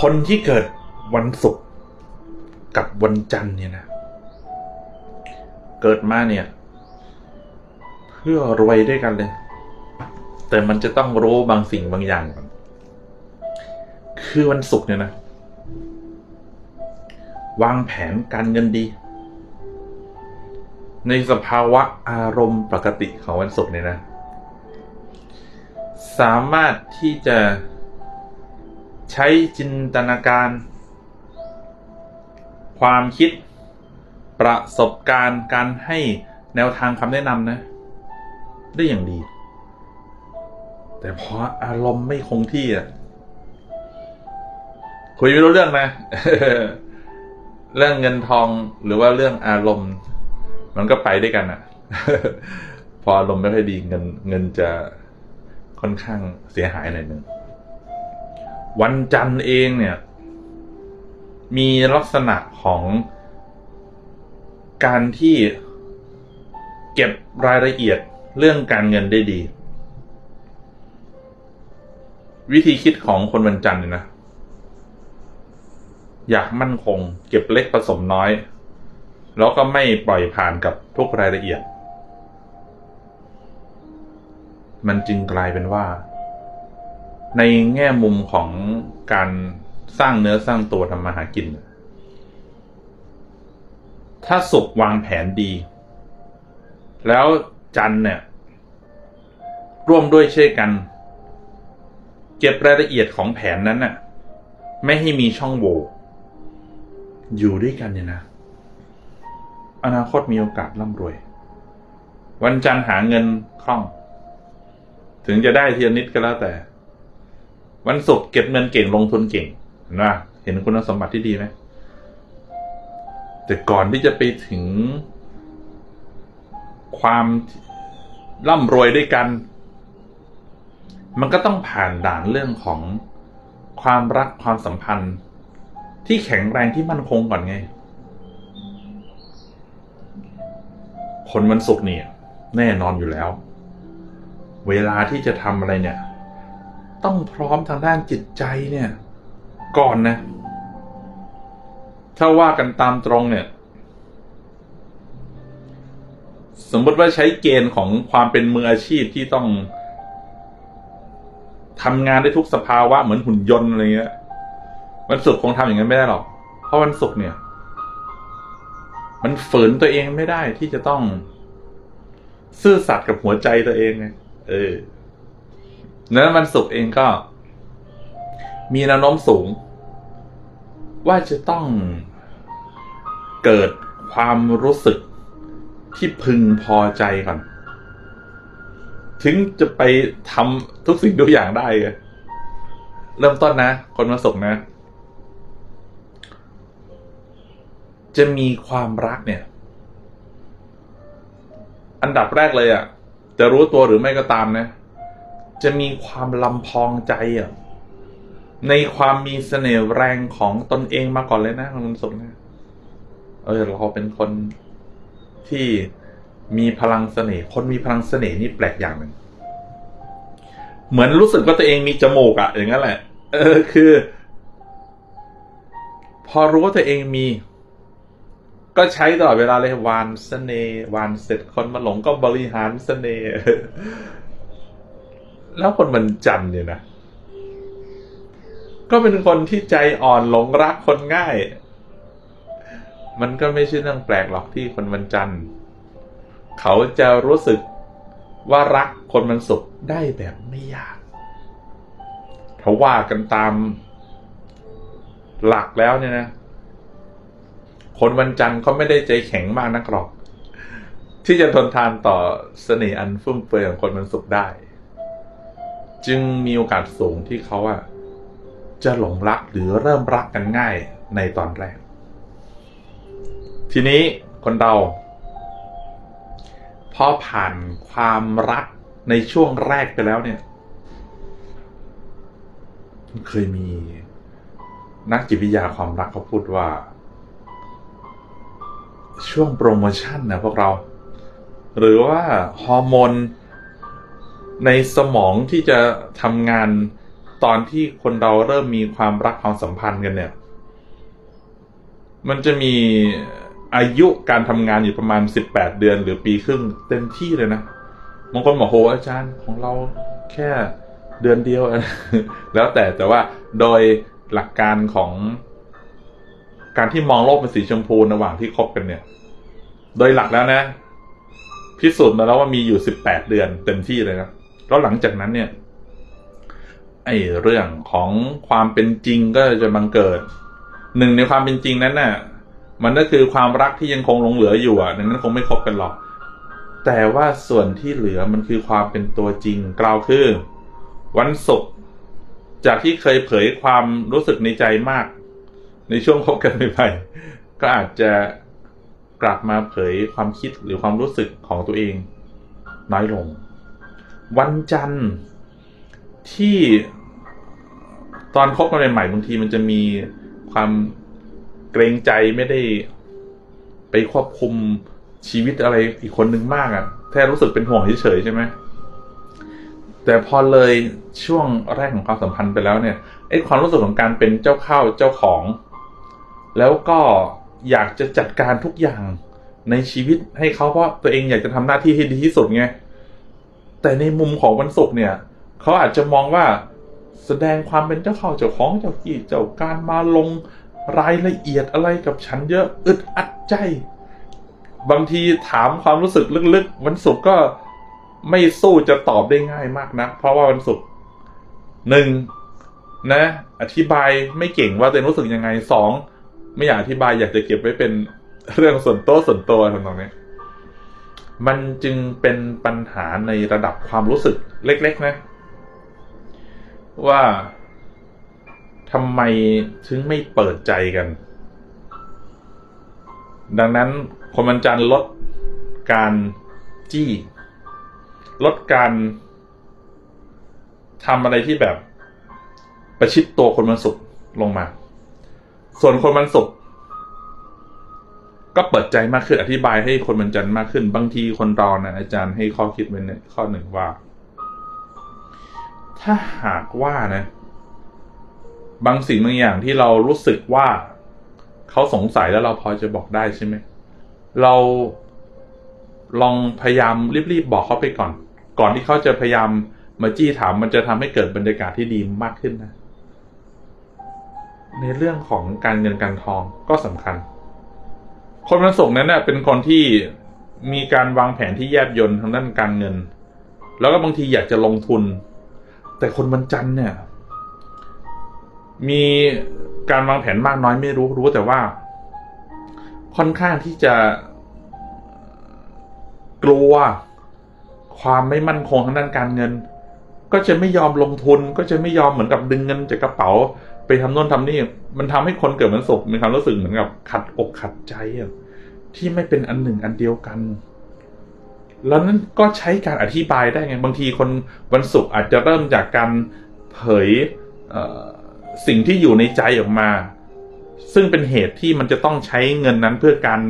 คนที่เกิดวันศุกร์กับวันจันทร์เนี่ยนะ เกิดมาเนี่ย เพื่อรวยด้วยกันเลย แต่มันจะต้องรู้บางสิ่งบางอย่างก่อนคือวันศุกร์เนี่ยนะ วางแผนการเงินดี ในสภาวะอารมณ์ปกติของวันศุกร์เนี่ยนะ สามารถที่จะ ใช้จินตนาการ ความคิด ประสบการณ์การให้แนวทางคำแนะนำนะ ได้อย่างดี แต่พออารมณ์ไม่คงที่อะคุยไม่รู้เรื่องนะ เรื่องเงินทองหรือว่าเรื่องอารมณ์ มันก็ไปด้วยกันอะ พออารมณ์ไม่ค่อยดีเงินเงินจะค่อนข้างเสียหายหน่อยหนึ่ง วันจันทร์เองเนี่ย มีลักษณะของการที่เก็บรายละเอียดเรื่องการเงินได้ดี วิธีคิดของคนวันจันทร์เนี่ยนะ อยากมั่นคง เก็บเล็กผสมน้อย แล้วก็ไม่ปล่อยผ่านกับทุกรายละเอียด มันจึงกลายเป็นว่า ในแง่มุมของการสร้างเนื้อสร้างตัวทำมาหากิน ถ้าสุกวางแผนดี แล้วจันเนี่ย ร่วมด้วยเช่นกัน เก็บรายละเอียดของแผนนั้นน่ะ ไม่ให้มีช่องโหว่อยู่ด้วยกันเนี่ยนะ อนาคตมีโอกาสร่ำรวย วันจันทร์หาเงินคล่อง ถึงจะได้เทีละนิดก็แล้วแต่ วันศุกร์เก็บเงินเก่งลงทุนเก่งเห็นว่าเห็นคุณสมบัติที่ดีไหมแต่ก่อนที่จะไปถึง ความร่ำรวยด้วยกัน มันก็ต้องผ่านด่านเรื่องของความรักความสัมพันธ์ ที่แข็งแรงที่มั่นคงก่อนไง คนวันศุกร์เนี่ย แน่นอนอยู่แล้ว เวลาที่จะทำอะไรเนี่ย ต้องพร้อมทางด้านจิตใจเนี่ย ก่อนนะ ถ้าว่ากันตามตรงเนี่ย สมมติว่าใช้เกณฑ์ของความเป็นมืออาชีพที่ต้องทำงานได้ทุกสภาวะเหมือนหุ่นยนต์อะไรเงี้ยวันศุกร์คงทำอย่างนั้นไม่ได้หรอก เพราะวันศุกร์เนี่ย มันฝืนตัวเองไม่ได้ที่จะต้อง ซื่อสัตย์กับหัวใจตัวเองไงเออ เนื้อวันศุกร์เองก็ มีแนวโน้มสูง ว่าจะต้องเกิดความรู้สึกที่พึงพอใจก่อน ถึงจะไปทำทุกสิ่งทุกอย่างได้ไงเริ่มต้นนะ คนมาส่งนะ จะมีความรักเนี่ย อันดับแรกเลยอะ่ะ จะรู้ตัวหรือไม่ก็ตามนะ จะมีความลำพองใจอะในความมีเสน่ห์แรงของตนเองมาก่อนเลยนะคุณสมนะเออเราเป็นคนที่มีพลังเสน่ห์คนมีพลังเสน่ห์นี่แปลกอย่างหนึ่งเหมือนรู้สึกว่าตัวเองมีจมูกอะอย่างนั้นแหละ เออคือ พอรู้ว่าตัวเองมี ก็ใช้ตลอดเวลาเลยวานเสน่ห์วานเสร็จคนมาหลงก็บริหารเสน่ห์ แล้วคนมันจันทร์เนี่ยนะ ก็เป็นคนที่ใจอ่อนหลงรักคนง่าย มันก็ไม่ใช่เรื่องแปลกหรอกที่คนวันจันทร์เขาจะรู้สึกว่ารักคนมันสุขได้แบบไม่ยากถ้าว่ากันตามหลักแล้วเนี่ยนะ คนวันจันทร์เขาไม่ได้ใจแข็งมากนักหรอก ที่จะทนทานต่อเสน่ห์อันฟุ่มเฟือยของคนมันสุขได้ จึงมีโอกาสสูงที่เขาอะจะหลงรักหรือเริ่มรักกันง่ายในตอนแรก ทีนี้คนเราพอผ่านความรักในช่วงแรกไปแล้วเนี่ย เคยมีนักจิตวิทยาความรักเขาพูดว่า ช่วงโปรโมชั่นนะพวกเรา หรือว่าฮอร์โมน ในสมองที่จะทำงานตอนที่คนเราเริ่มมีความรักความสัมพันธ์กันเนี่ย มันจะมีอายุการทำงานอยู่ประมาณสิบแปดเดือนหรือปีครึ่งเต็มที่เลยนะบางคนบอกโหอาจารย์ของเราแค่เดือนเดียว แล้วแต่แต่ว่าโดยหลักการของการที่มองโลกเป็นสีชมพูระหว่างที่คบกันเนี่ย โดยหลักแล้วนะ พิสูจน์มาแล้วว่ามีอยู่สิบแปดเดือนเต็มที่เลยนะ แล้วหลังจากนั้นเนี่ยไอ้เรื่องของความเป็นจริงก็จะบังเกิด หนึ่งในความเป็นจริงนั้นน่ะ มันก็คือความรักที่ยังคงหลงเหลืออยู่อะดังนั้นคงไม่คบกันหรอก แต่ว่าส่วนที่เหลือมันคือความเป็นตัวจริงกล่าวคือ วันศุกร์จากที่เคยเผยความรู้สึกในใจมาก ในช่วงคบกันใหม่ๆก็อาจจะกลับมาเผยความคิดหรือความรู้สึกของตัวเอง น้อยลง วันจันทร์ที่ตอนคบกันใหม่ๆบางทีมันจะมีความเกรงใจไม่ได้ไปควบคุมชีวิตอะไรอีกคนนึงมากอะ่ะแค่รู้สึกเป็นห่วงเฉยๆใช่ไหมแต่พอเลยช่วงแรกของความสัมพันธ์ไปแล้วเนี่ยไอ้ความรู้สึกของการเป็นเจ้าเข้าเจ้าของ แล้วก็อยากจะจัดการทุกอย่างในชีวิตให้เขาเพราะตัวเองอยากจะทำหน้าที่ให้ดีที่สุดไง แต่ในมุมของวันศุกร์เนี่ยเขาอาจจะมองว่าแสดงความเป็นเจ้าเข้าเจ้าของเจ้ากี้เจ้าการมาลงรายละเอียดอะไรกับฉันเยอะอึดอัดใจ บางทีถามความรู้สึกลึกๆวันศุกร์ก็ไม่สู้จะตอบได้ง่ายมากนะเพราะว่าวันศุกร์หนึ่งนะ อธิบายไม่เก่งว่าตัวเองรู้สึกยังไงสองไม่อยากอธิบายอยากจะเก็บไว้เป็นเรื่องส่วนตัวส่วนตัวทำนองนี้ มันจึงเป็นปัญหาในระดับความรู้สึกเล็ก ๆ นะ ว่าทำไมถึงไม่เปิดใจกัน ดังนั้นคนวันจันทร์ลดการจี้ ลดการทำอะไรที่แบบประชิดตัวคนวันศุกลงมา ส่วนคนวันศุก ก็เปิดใจมากขึ้นอธิบายให้คนวันจันมากขึ้น บางทีคนเรานะอาจารย์ให้ข้อคิดไว้ในข้อหนึ่งว่า ถ้าหากว่านะ บางสิ่งบางอย่างที่เรารู้สึกว่าเขาสงสัยแล้วเราพอจะบอกได้ใช่ไหมเราลองพยายามรีบๆบอกเขาไปก่อน ก่อนที่เขาจะพยายามมาจี้ถามมันจะทำให้เกิดบรรยากาศที่ดีมากขึ้นนะ ในเรื่องของการเงินการทองก็สำคัญ คนวันศุกร์นั้นเน่ะเป็นคนที่มีการวางแผนที่แยบยลทางด้านการเงิน แล้วก็บางทีอยากจะลงทุน แต่คนวันจันทร์เนี่ย มีการวางแผนมากน้อยไม่รู้รู้แต่ว่า ค่อนข้างที่จะกลัวความไม่มั่นคงทางด้านการเงิน ก็จะไม่ยอมลงทุนก็จะไม่ยอมเหมือนกับดึงเงินจากกระเป๋า ไปทำโน่นทำนี่ มันทำให้คนเกิดมันสุขมีความรู้สึกเหมือนกับขัดอกขัดใจอะที่ไม่เป็นอันหนึ่งอันเดียวกัน แล้วนั้นก็ใช้การอธิบายได้ไง บางทีคนวันศุกร์อาจจะเริ่มจากการเผยเสิ่งที่อยู่ในใจออกมา ซึ่งเป็นเหตุที่มันจะต้องใช้เงินนั้นเพื่อการ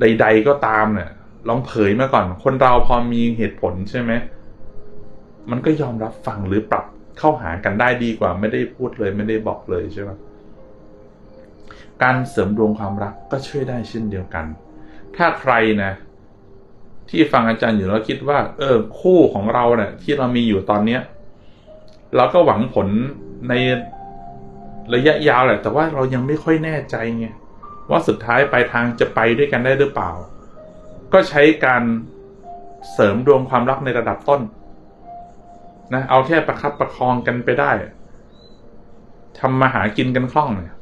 ใด ๆ ก็ตามเนี่ยลองเผยมาก่อน คนเราพอมีเหตุผลใช่ไหมมันก็ยอมรับฟังหรือปรับ เข้าหากันได้ดีกว่า ไม่ได้พูดเลยไม่ได้บอกเลยใช่ไหมการเสริมดวงความรักก็ช่วยได้เช่นเดียวกัน ถ้าใครนะ ที่ฟังอาจารย์อยู่แล้วคิดว่า เออ คู่ของเราเนี่ยที่เรามีอยู่ตอนเนี้ยเราก็หวังผลในระยะยาวแหละ แต่ว่าเรายังไม่ค่อยแน่ใจไงว่าสุดท้ายปลายทางจะไปด้วยกันได้หรือเปล่า ก็ใช้การเสริมดวงความรักในระดับต้น นะเอาแค่ประคับประคองกันไปได้ทำมาหากินกันคล่องเนี่ย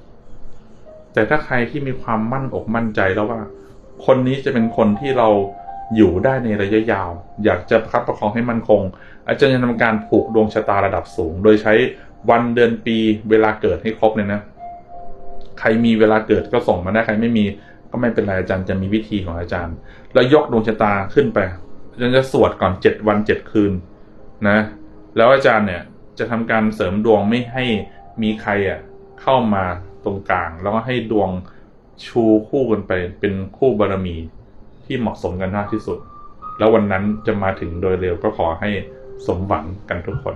แต่ถ้าใครที่มีความมั่นอกมั่นใจแล้วว่า คนนี้จะเป็นคนที่เราอยู่ได้ในระยะยาว อยากจะประคับประคองให้มั่นคง อาจารย์จะทำการผูกดวงชะตาระดับสูง โดยใช้วันเดือนปีเวลาเกิดให้ครบเลยนะใครมีเวลาเกิดก็ส่งมาได้ใครไม่มีก็ไม่เป็นไรอาจารย์จะมีวิธีของอาจารย์ แล้วยกดวงชะตาขึ้นไปอาจารย์จะสวดก่อนเจ็ดวันเจ็ดคืนนะ แล้วอาจารย์เนี่ยจะทำการเสริมดวงไม่ให้มีใครอะเข้ามาตรงกลาง แล้วก็ให้ดวงชูคู่กันไปเป็นคู่บารมีที่เหมาะสมกันมากที่สุด แล้ววันนั้นจะมาถึงโดยเร็วก็ขอให้สมหวังกันทุกคน